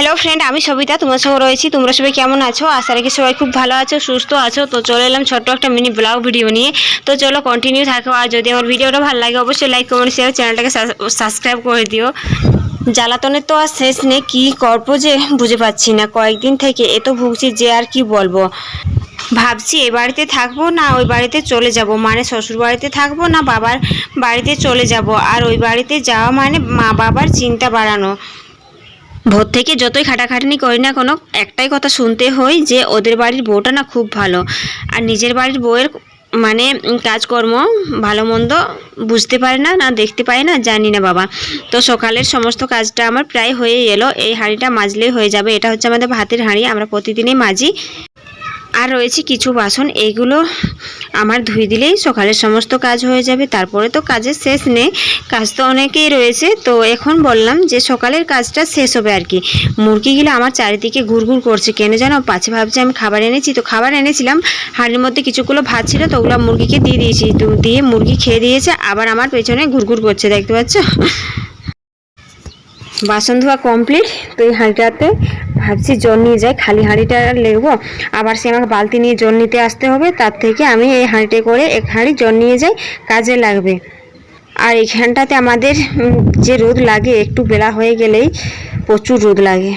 Hello friend আমি সবিতা, তোমার সঙ্গে রয়েছি। তোমরা সবাই কেমন আছো? আশা রাখি সবাই খুব ভালো আছো, সুস্থ আছো। তো চলে এলাম ছোট্ট একটা মিনি ব্লগ ভিডিও নিয়ে। তো চলো কন্টিনিউ থাকো। আর যদি আমার ভিডিওটা ভালো লাগে, অবশ্যই লাইক কমেন্ট শেয়ার চ্যানেলটাকে সাবস্ক্রাইব করে দিও। জ্বালাতনের তো আর শেষ নেই। কী করব যে, বুঝে পাচ্ছি না। কয়েকদিন থেকে এত ভুগছি যে আর কি বলব। ভাবছি এ বাড়িতে থাকব না, ওই বাড়িতে চলে যাব। মানে শ্বশুর বাড়িতে থাকব না, বাবার বাড়িতে চলে যাব। আর ওই বাড়িতে যাওয়া মানে মা বাবার চিন্তা বাড়ানো। ভোর থেকে যতই খাটাখাটনি করি না কোনো, একটাই কথা শুনতে হই যে ওদের বাড়ির বউটা না খুব ভালো। আর নিজের বাড়ির বউয়ের মানে কাজকর্ম ভালো মন্দ বুঝতে পারে না না দেখতে পায় না, জানি না বাবা। তো সকালের সমস্ত কাজটা আমার প্রায় হয়ে এলো। এই হাঁড়িটা মাজলেই হয়ে যাবে। এটা হচ্ছে আমাদের ভাতের হাঁড়ি। আমরা প্রতিদিনই মাজি। আর রয়েছে কিছু বাসন এইগুলো আমার ধুয়ে দিলেই সকালের সমস্ত কাজ হয়ে যাবে। তারপরে তো কাজের শেষ নেই, কাজ তো অনেকেই রয়েছে। তো এখন বললাম যে সকালের কাজটা শেষ হবে আর কি। মুরগিগুলো আমার চারিদিকে ঘুরঘুর করছে, কেন জানো? পাছে ভাবছে আমি খাবার এনেছি, তো খাবার এনেছিলাম। হাঁড়ির মধ্যে কিছুগুলো ভাত ছিল, তো ওগুলো মুরগিকে দিয়ে দিয়েছি। তো দিয়ে মুরগি খেয়ে দিয়েছে, আবার আমার পেছনে ঘুরঘুর করছে, দেখতে পাচ্ছ? বাসন ধোয়া কমপ্লিট তো এই হাঁড়িটাতে ভাবছি জল নিয়ে যাই, খালি হাঁড়িটা লেগবো আবার সে আমাকে বালতি নিয়ে জল নিতে আসতে হবে, তার থেকে আমি এই হাঁড়িটা করে এক হাঁড়ি জল নিয়ে যাই, কাজে লাগবে। আর এইখানটাতে আমাদের যে রোদ লাগে, একটু বেলা হয়ে গেলেই প্রচুর রোদ লাগে।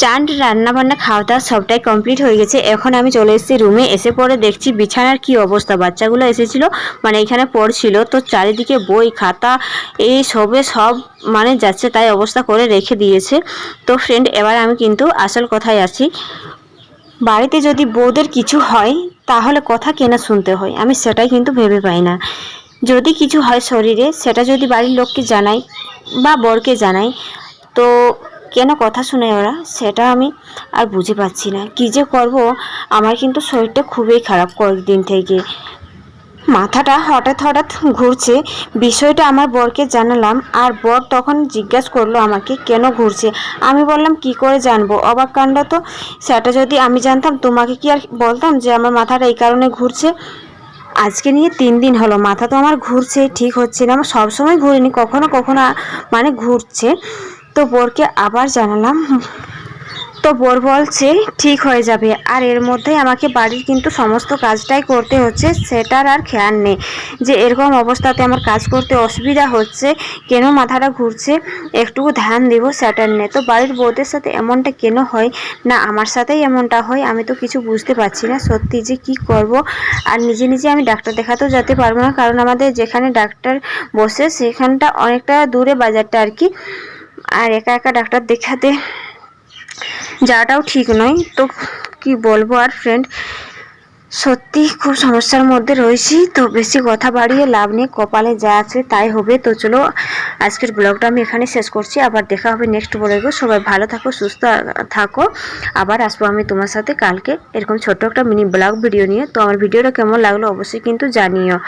চান রান্না বান্না খাওয়া দাওয়া সবটাই কমপ্লিট হয়ে গেছে। এখন আমি চলে এসেছি রুমে। এসে পরে দেখছি বিছানার কি অবস্থা। বাচ্চাগুলো এসেছিল মানে এখানে পড়ছিল। তো চারিদিকে বই, খাতা, এই সবে সব মানে যাচ্ছে তাই অবস্থা করে রেখে দিয়েছে। তো ফ্রেন্ড এবার আমি কিন্তু আসল কথায় আসি বাড়িতে যদি বউদের কিছু হয়, তাহলে কথা কেনা শুনতে হয়। আমি সেটাই কিন্তু ভেবে পাই না। যদি কিছু হয় শরীরে, সেটা যদি বাড়ির লোককে জানাই বা বরকে জানাই, তো কেন কথা শুনে ওরা? সেটা আমি আর বুঝে পাচ্ছি না। কী যে করব? আমার কিন্তু শরীরটা খুবই খারাপ কয়েকদিন থেকে। মাথাটা হঠাৎ হঠাৎ ঘুরছে। বিষয়টা আমার বরকে জানালাম আর বর তখন জিজ্ঞাসা করল আমাকে, কেন ঘুরছে? আমি বললাম, কি করে জানব? অবাক কাণ্ড তো। সেটা যদি আমি জানতাম, তোমাকে কি আর বলতাম যে আমার মাথাটা এই কারণে ঘুরছে? আজকে নিয়ে তিন দিন হলো, মাথা তো আমার ঘুরছে, ঠিক হচ্ছে না। আমার সবসময় ঘুরিনি, কখনো কখনো মানে ঘুরছে। তো বরকে আবার জানালাম তো বর বলছে ঠিক হয়ে যাবে। আর এর মধ্যে আমাকে বাড়ির কিন্তু সমস্ত কাজটাই করতে হচ্ছে, সেটার আর খেয়াল নেই। যে এরকম অবস্থাতে আমার কাজ করতে অসুবিধা হচ্ছে, কেন মাথাটা ঘুরছে, একটুকু ধ্যান দিব সেটার নেই তো বাড়ির বউদের সাথে এমনটা কেন হয়, না আমার সাথেই এমনটা হয়, আমি তো কিছু বুঝতে পারছি না। সত্যি যে কি করব, আর নিজে নিজে আমি ডাক্তার দেখাতেও যেতে পারব না, কারণ আমাদের যেখানে ডাক্তার বসে, সেখানটা অনেকটা দূরে বাজারটা আর কি। আর একা একা ডাক্তার দেখাতে যাওয়াটাও ঠিক নয়। তো কি বলব আর ফ্রেন্ড সত্যি খুব সমস্যার মধ্যে রয়েছি। তো বেশি কথা বাড়িয়ে লাভ নেই, কপালে যা আছে তাই হবে। তো চলো, আজকের ব্লগটা আমি এখানে শেষ করছি। আবার দেখা হবে নেক্সট ব্লগে সবাই ভালো থাকো, সুস্থ থাকো। আবার আসব আমি তোমার সাথে কালকে এরকম ছোট্ট একটা মিনি ব্লগ ভিডিও নিয়ে। তো আমার ভিডিওটা কেমন লাগল অবশ্যই কিন্তু জানিও।